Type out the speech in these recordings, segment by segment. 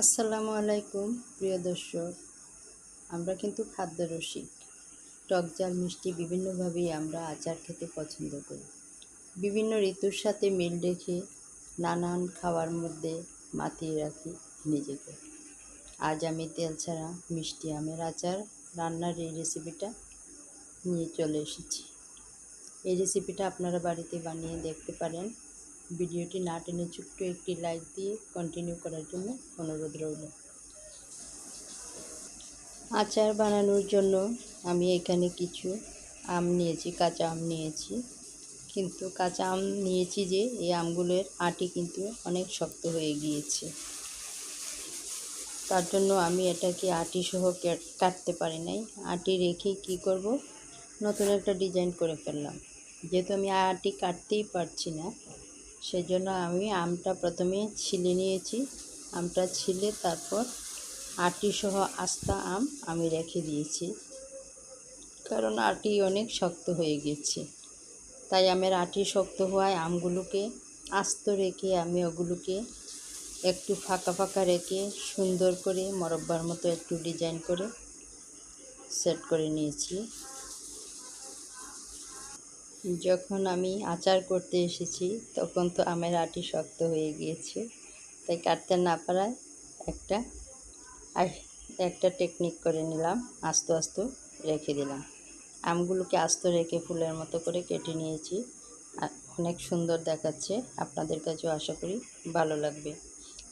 আসসালামু আলাইকুম, প্রিয় দর্শক। আমরা কিন্তু খাদ্য রসিক। টক ঝাল মিষ্টি বিভিন্নভাবেই আমরা আচার খেতে পছন্দ করি। বিভিন্ন ঋতুর সাথে মিল রেখে নানান খাওয়ার মধ্যে মাতিয়ে রাখি নিজেকে। আজ আমি তেল ছাড়া মিষ্টি আমের আচার রান্নার এই রেসিপিটা নিয়ে চলে এসেছি। এই রেসিপিটা আপনারা বাড়িতে বানিয়ে দেখতে পারেন। ভিডিওটি না টেনে ছোট্ট একটি লাইক দিয়ে কন্টিনিউ করার জন্য অনুরোধ রইল। আচার বানানোর জন্য আমি এখানে কিছু আম নিয়েছি, কাঁচা আম নিয়েছি। কিন্তু কাঁচা আম নিয়েছি যে, এই আমগুলোর আটি কিন্তু অনেক শক্ত হয়ে গিয়েছে। তার জন্য আমি এটাকে আটি সহ কাটতে পারি নাই। আটি রেখে কি করব? নতুন একটা ডিজাইন করে ফেললাম। যেহেতু আমি আটি কাটতেই পারছি না সেজন্য আমি আমটা প্রথমে ছিলে নিয়েছি। আমটা ছিলে তারপর আটি সহ আস্তা আম আমি রেখে দিয়েছি। কারণ আটি অনেক শক্ত হয়ে গেছে। তাই আমের আটি শক্ত হওয়ায় আমগুলোকে আস্ত রেখে আমি ওগুলোকে একটু ফাঁকা ফাঁকা রেখে সুন্দর করে মরব্বার মতো একটু ডিজাইন করে সেট করে নিয়েছি। যখন আমি আচার করতে এসেছি, তখন তো আমের আটি শক্ত হয়ে গিয়েছে। তাই কাটতে না পারায় একটা, আর একটা টেকনিক করে নিলাম, আস্তে আস্তে রেখে দিলাম। আমগুলোকে আস্ত রেখে ফুলের মতো করে কেটে নিয়েছি। অনেক সুন্দর দেখাচ্ছে, আপনাদের কাছেও আশা করি ভালো লাগবে।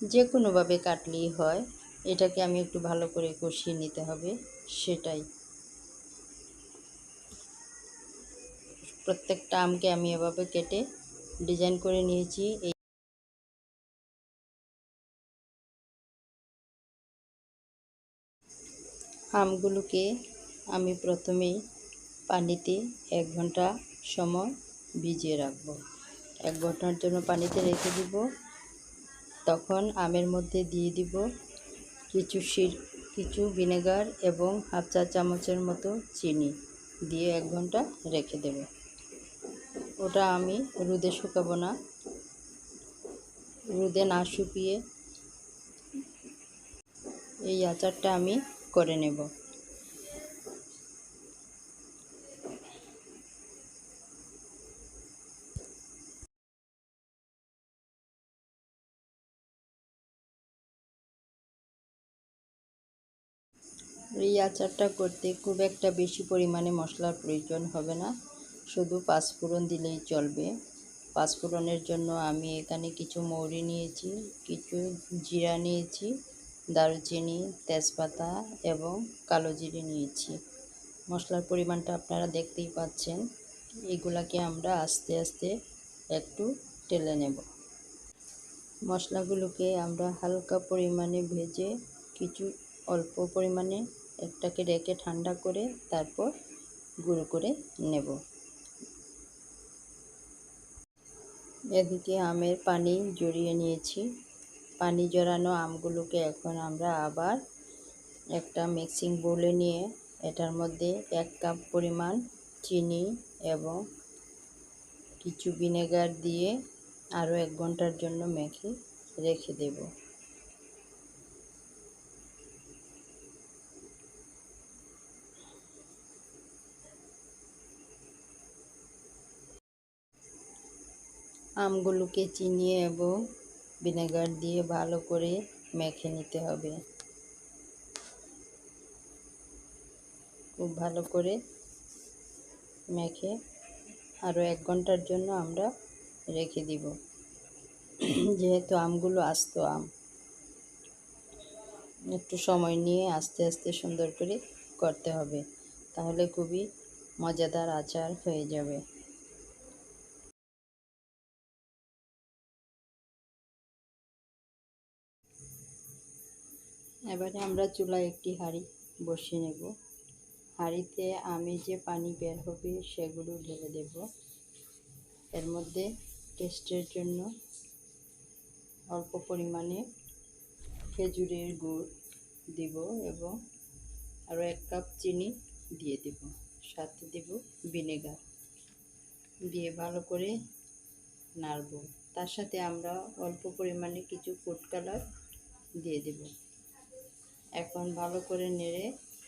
যে কোনোভাবে কাটলেই হয়, এটাকে আমি একটু ভালো করে কষিয়ে নিতে হবে, সেটাই। প্রত্যেকটা আমকে আমি এভাবে কেটে ডিজাইন করে নিয়েছি। এই আমগুলোকে আমি প্রথমেই পানিতে এক ঘণ্টা সময় ভিজিয়ে রাখব। এক ঘণ্টার জন্য পানিতে রেখে দিব। তখন আমের মধ্যে দিয়ে দিব কিছু শির, কিছু ভিনেগার এবং হাফ চা চামচের মতো চিনি। দিয়ে এক ঘণ্টা রেখে দেবো। ওটা আমি রোদে শুকাবো না। রোদে না শুকিয়ে এই আচারটা আমি করে নেব। এই আচারটা করতে খুব একটা বেশি পরিমাণে মশলার প্রয়োজন হবে না। শুধু পাঁচফোড়ন দিলেই চলবে। পাঁচফোড়নের জন্য আমি এখানে কিছু মৌরি নিয়েছি, কিছু জিরা নিয়েছি, দারুচিনি, তেজপাতা এবং কালো জিরে নিয়েছি। মশলার পরিমাণটা আপনারা দেখতেই পাচ্ছেন। এগুলাকে আমরা আস্তে আস্তে একটু টেলে নেব। মশলাগুলোকে আমরা হালকা পরিমাণে ভেজে কিছু অল্প পরিমাণে একটাকে রেখে ঠান্ডা করে তারপর গুঁড়ো করে নেব। এদিকে আমের পানি জড়িয়ে নিয়েছি। পানি জড়ানো আমগুলোকে এখন আমরা আবার একটা মিক্সিং বোলে নিয়ে এটার মধ্যে এক কাপ পরিমাণ চিনি এবং কিছু ভিনেগার দিয়ে আরও এক ঘণ্টার জন্য মেখে রেখে দেব। আমগুলোকে চিনি এবং ভিনেগার দিয়ে ভালো করে মেখে নিতে হবে। খুব ভালো করে মেখে আরও এক ঘণ্টার জন্য আমরা রেখে দিব। যেহেতু আমগুলো আস্ত আম, একটু সময় নিয়ে আস্তে আস্তে সুন্দর করে করতে হবে, তাহলে খুবই মজাদার আচার হয়ে যাবে। এবারে আমরা চুলায় একটি হাঁড়ি বসিয়ে নেব। হাঁড়িতে আমি যে পানি বের হবে সেগুলো ঢেলে দেব। এর মধ্যে টেস্টের জন্য অল্প পরিমাণে খেজুরের গুড় দিব এবং আরও এক কাপ চিনি দিয়ে দেব। সাথে দেব ভিনেগার দিয়ে ভালো করে নাড়ব। তার সাথে আমরা অল্প পরিমাণে কিছু ফুড কালার দিয়ে দেব। এখন ভালো করে নেড়ে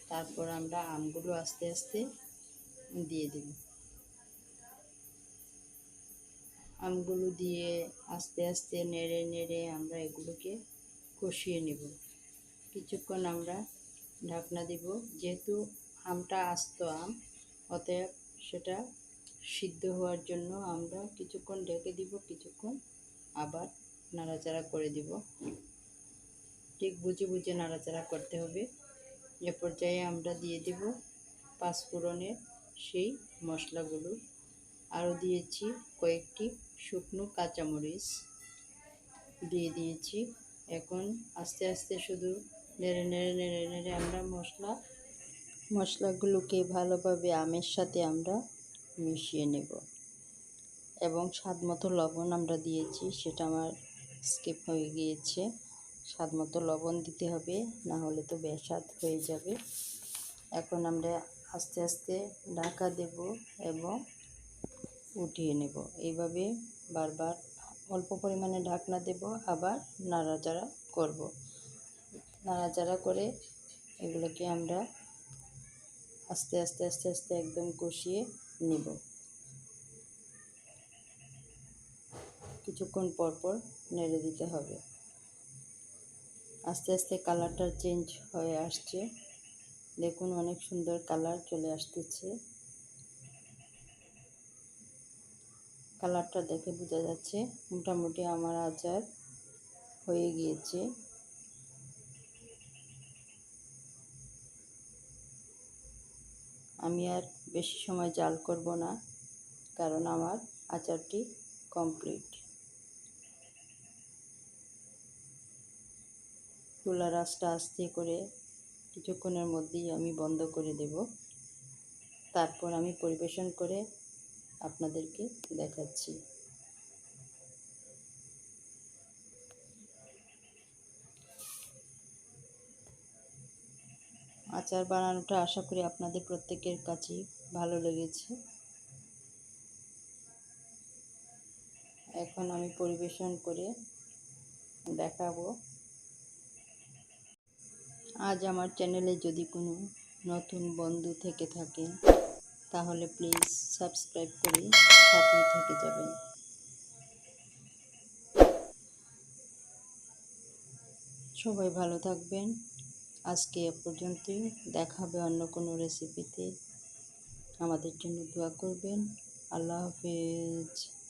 তারপর আমরা আমগুলো আস্তে আস্তে দিয়ে দেব। আমগুলো দিয়ে আস্তে আস্তে নেড়ে নেড়ে আমরা এগুলোকে কষিয়ে নেব। কিছুক্ষণ আমরা ঢাকনা দিব। যেহেতু আমটা আস্ত আম, অতএব সেটা সিদ্ধ হওয়ার জন্য আমরা কিছুক্ষণ ঢেকে দিব, কিছুক্ষণ আবার নাড়াচাড়া করে দিব। ঠিক বুঝে বুঝে নাড়াচাড়া করতে হবে। এ পর্যায়ে আমরা দিয়ে দেব পাঁচফোড়নের সেই মশলাগুলো। আরও দিয়েছি কয়েকটি শুকনো কাঁচামরিচ। দিয়ে দিয়েছি এখন আস্তে আস্তে শুধু নেড়ে নেড়ে নেড়ে নেড়ে আমরা মশলা, মশলাগুলোকে ভালোভাবে আমের সাথে আমরা মিশিয়ে নেব। এবং স্বাদ মতো লবণ আমরা দিয়েছি, সেটা আমার স্কিপ হয়ে গিয়েছে। স্বাদ মতো লবণ দিতে হবে না হলে তো বেস্বাদ হয়ে যাবে। এখন আমরা আস্তে আস্তে ঢাকা দেব এবং উঠিয়ে নেব। এইভাবে বারবার অল্প পরিমাণে ঢাকনা দেব, আবার নাড়াচাড়া করব। নাড়াচাড়া করে এগুলোকে আমরা আস্তে আস্তে আস্তে আস্তে একদম কষিয়ে নেব। কিছুক্ষণ পর পর নেড়ে দিতে হবে। আস্তে আস্তে কালারটা চেঞ্জ হয়ে আসছে। দেখুন অনেক সুন্দর কালার চলে আসতেছে। কালারটা দেখে বোঝা যাচ্ছে, মোটামুটি আমার আচার হয়ে গিয়েছে। আমি আর বেশি সময় জাল করব না, কারণ আমার আচারটি কমপ্লিট চুলার আঁচটা আস্তে করে কিছুক্ষণের মধ্যেই আমি বন্ধ করে দেব। তারপর আমি পরিবেশন করে আপনাদেরকে দেখাচ্ছি। আচার বানানোটা আশা করি আপনাদের প্রত্যেকের কাছেই ভালো লেগেছে। এখন আমি পরিবেশন করে দেখাবো। আজ আমার চ্যানেলে যদি কোনো নতুন বন্ধু থেকে থাকে, তাহলে প্লিজ সাবস্ক্রাইব করে সাথেই থেকে যাবেন। সবাই ভালো থাকবেন। আজকে এ পর্যন্তই। দেখা হবে অন্য কোনো রেসিপিতে আমাদের জন্য দোয়া করবেন। আল্লাহ হাফেজ।